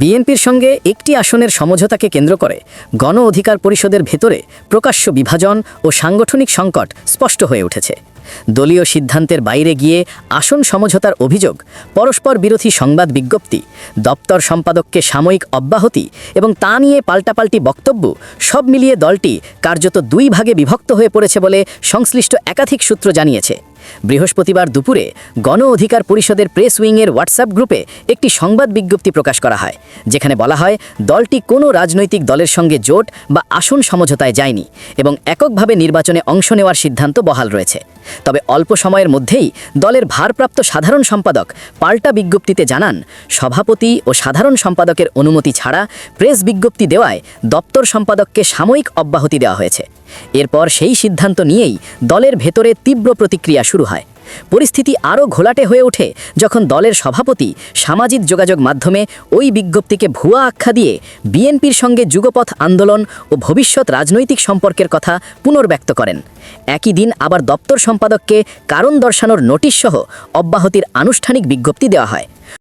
বিএনপির সঙ্গে একটি আসনের সমঝোতাকে কেন্দ্র করে গণ অধিকার পরিষদের ভেতরে প্রকাশ্য বিভাজন ও সাংগঠনিক সংকট স্পষ্ট হয়ে উঠেছে। দলীয় সিদ্ধান্তের বাইরে গিয়ে আসন সমঝোতার অভিযোগ, পরস্পর বিরোধী সংবাদ বিজ্ঞপ্তি, দপ্তর সম্পাদককে সাময়িক অব্যাহতি এবং তা নিয়ে পাল্টাপাল্টি বক্তব্য, সব মিলিয়ে দলটি কার্যত দুই ভাগে বিভক্ত হয়ে পড়েছে বলে সংশ্লিষ্ট একাধিক সূত্র জানিয়েছে। বৃহস্পতিবার দুপুরে গণ অধিকার পরিষদের প্রেস উইংয়ের হোয়াটসঅ্যাপ গ্রুপে একটি সংবাদ বিজ্ঞপ্তি প্রকাশ করা হয়, যেখানে বলা হয়, দলটি কোনো রাজনৈতিক দলের সঙ্গে জোট বা আসন সমঝোতায় যায়নি এবং এককভাবে নির্বাচনে অংশ নেওয়ার সিদ্ধান্ত বহাল রয়েছে। তবে অল্প সময়ের মধ্যেই দলের ভারপ্রাপ্ত সাধারণ সম্পাদক পাল্টা বিজ্ঞপ্তিতে জানান, সভাপতি ও সাধারণ সম্পাদকের অনুমতি ছাড়া প্রেস বিজ্ঞপ্তি দেওয়ায় দপ্তর সম্পাদককে সাময়িক অব্যাহতি দেওয়া হয়েছে। এরপর সেই সিদ্ধান্ত নিয়েই দলের ভেতরে তীব্র প্রতিক্রিয়া শুরু হয়। পরিস্থিতি আরও ঘোলাটে হয়ে ওঠে যখন দলের সভাপতি সামাজিক যোগাযোগ মাধ্যমে ওই বিজ্ঞপ্তিকে ভুয়া আখ্যা দিয়ে বিএনপির সঙ্গে যুগপথ আন্দোলন ও ভবিষ্যৎ রাজনৈতিক সম্পর্কের কথা পুনর্ব্যক্ত করেন। একই দিন আবার দপ্তর সম্পাদককে কারণ দর্শানোর নোটিশ সহ অব্যাহতির আনুষ্ঠানিক বিজ্ঞপ্তি দেওয়া হয়।